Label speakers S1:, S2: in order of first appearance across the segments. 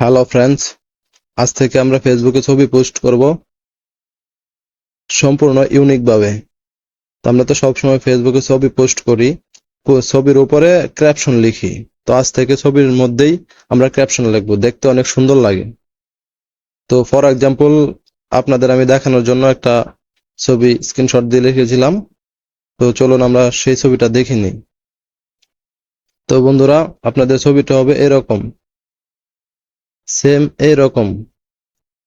S1: Hello friends আজ থেকে আমরা ফেসবুকে ছবি পোস্ট করব সম্পূর্ণ ইউনিক ভাবে। তো আমরা তো সবসময় ফেসবুকে ছবি পোস্ট করি ছবির উপরে ক্যাপশন লিখি। তো আজ থেকে ছবির মধ্যেই আমরা ক্যাপশন লিখব, দেখতে অনেক সুন্দর লাগে। তো ফর এক্সাম্পল আপনাদের আমি দেখানোর জন্য একটা ছবি স্ক্রিনশট দিয়ে লিখেছিলাম। তো চলুন আমরা সেই ছবিটা দেখে নিই। তো বন্ধুরা, আপনাদের ছবিটা হবে এরকম। সেম এইরকম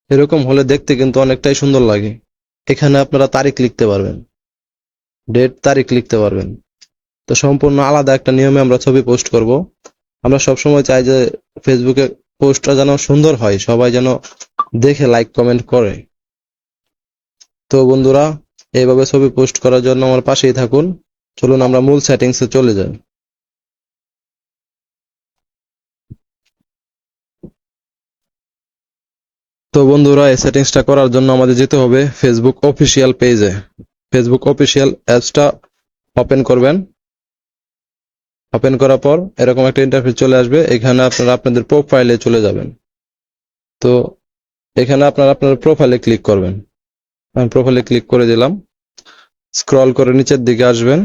S1: এরকম হলে দেখতে কিন্তু অনেকটাই সুন্দর লাগে। এখানে আপনারা তারিখ লিখতে পারবেন। ডেট তারিখ লিখতে পারবেন। তো সম্পূর্ণ আলাদা একটা নিয়মে আমরা ছবি পোস্ট করব। আমরা সবসময় চাই যে ফেসবুকে পোস্টটা যেন সুন্দর হয়, সবাই যেন দেখে লাইক কমেন্ট করে। তো বন্ধুরা, এইভাবে ছবি পোস্ট করার জন্য আমার পাশেই থাকুন। চলুন আমরা মূল সেটিংসে চলে যাই। তো বন্ধুরা, এই সেটিংসটা করার জন্য আমাদের যেতে হবে ফেসবুক অফিসিয়াল পেজে ফেসবুক অফিসিয়াল অ্যাপসটা ওপেন করবেন। ওপেন করার পর এরকম একটা ইন্টারফেস চলে আসবে, এখানে আপনারা আপনাদের প্রোফাইলে চলে যাবেন। তো এখানে আপনারা আপনার প্রোফাইলে ক্লিক করবেন। আমি প্রোফাইলে ক্লিক করে দিলাম। স্ক্রল করে নিচের দিকে আসবেন।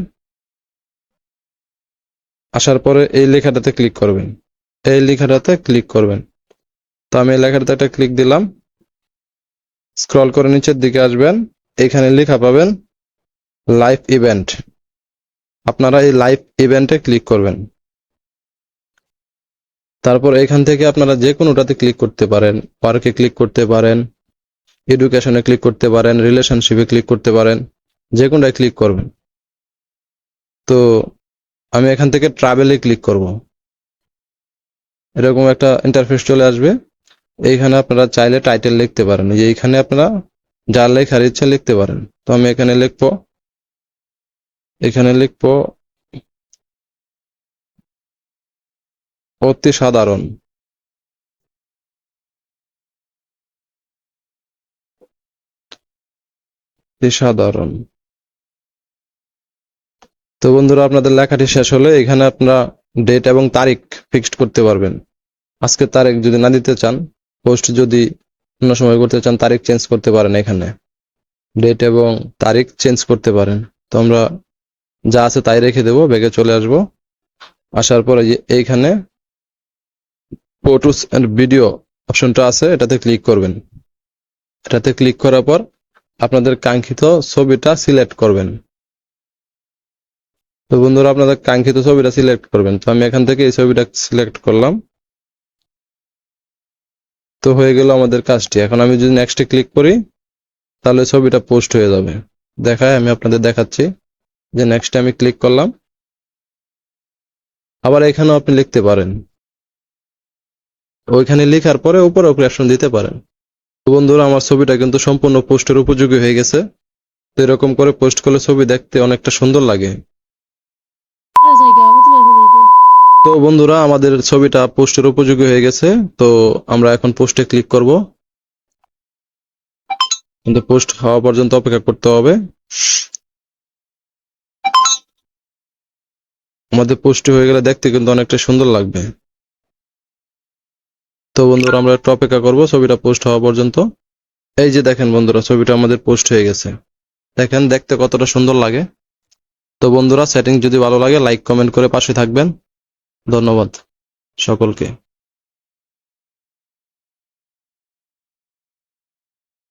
S1: আসার পরে এই লেখাটাতে ক্লিক করবেন। এই লেখাটাতে ক্লিক করবেন। আমি এই লেখাটাতে একটা ক্লিক দিলাম। স্ক্রল করে নিচের দিকে আসবেন। এখানে লেখা পাবেন লাইভ ইভেন্ট আপনারা এই লাইভ ইভেন্টে ক্লিক করবেন। তারপর এখান থেকে আপনারা যে কোনোটাতে ক্লিক করতে পারেন পার্কে ক্লিক করতে পারেন এডুকেশনে ক্লিক করতে পারেন রিলেশনশিপে ক্লিক করতে পারেন, যে কোনটায় ক্লিক করবেন। তো আমি এখান থেকে ট্রাভেলে ক্লিক করব। এরকম একটা ইন্টারফেস চলে আসবে। এইখানে আপনারা চাইলে টাইটেল লিখতে পারেন। যে এইখানে আপনারা যা লেখার ইচ্ছা লিখতে পারেন। তো আমি এখানে লিখব। এখানে লিখব, অতি সাধারণ। সাধারণ। তো বন্ধুরা, আপনাদের লেখাটি শেষ হলে এখানে আপনারা ডেট এবং তারিখ ফিক্সড করতে পারবেন। আজকের তারিখ যদি না দিতে চান পোস্ট যদি অন্য সময় করতে চান, তারিখ চেঞ্জ করতে পারেন এখানে। ডেট এবং তারিখ চেঞ্জ করতে পারেন। তো আমরা যা আছে তাই রেখে দেবো, ব্যাগে চলে আসব। আসার পরে এইখানে ফটোস অ্যান্ড ভিডিও অপশনটা আছে, এটাতে ক্লিক করবেন। এটাতে ক্লিক করার পর আপনাদের কাঙ্ক্ষিত ছবিটা সিলেক্ট করবেন। তো বন্ধুরা, আপনাদের কাঙ্ক্ষিত ছবিটা সিলেক্ট করবেন। তো আমি এখান থেকে এই ছবিটা সিলেক্ট করলাম। তো হয়ে গেল আমাদের কাজটি। এখন আমি যদি নেক্সটে ক্লিক করি, তাহলে ছবিটা পোস্ট হয়ে যাবে। দেখায়, আমি আপনাদের দেখাচ্ছি যে নেক্সটে আমি ক্লিক করলাম। আবার এখানেও আপনি লিখতে পারেন। ওইখানে লেখার পরে উপরে ক্যাপশন দিতে পারেন। বন্ধুরা, আমার ছবিটা কিন্তু সম্পূর্ণ পোস্টের উপযোগী হয়ে গেছে। এরকম করে পোস্ট করলে ছবি দেখতে অনেকটা সুন্দর লাগে। তো বন্ধুরা, আমাদের ছবিটা পোস্টের উপযোগী হয়ে গেছে। তো আমরা এখন পোস্টে ক্লিক করব। কিন্তু পোস্ট হওয়া পর্যন্ত অপেক্ষা করতে হবে। আমাদের পোস্ট হয়ে গেলে দেখতে কিন্তু অনেকটা সুন্দর লাগবে। তো বন্ধুরা, আমরা একটু অপেক্ষা করব ছবিটা পোস্ট হওয়া পর্যন্ত। এই যে দেখেন বন্ধুরা, ছবিটা আমাদের পোস্ট হয়ে গেছে। দেখেন, দেখতে কতটা সুন্দর লাগে। তো বন্ধুরা, সেটিং যদি ভালো লাগে, লাইক, কমেন্ট করে পাশে থাকবেন। ধন্যবাদ সকলকে।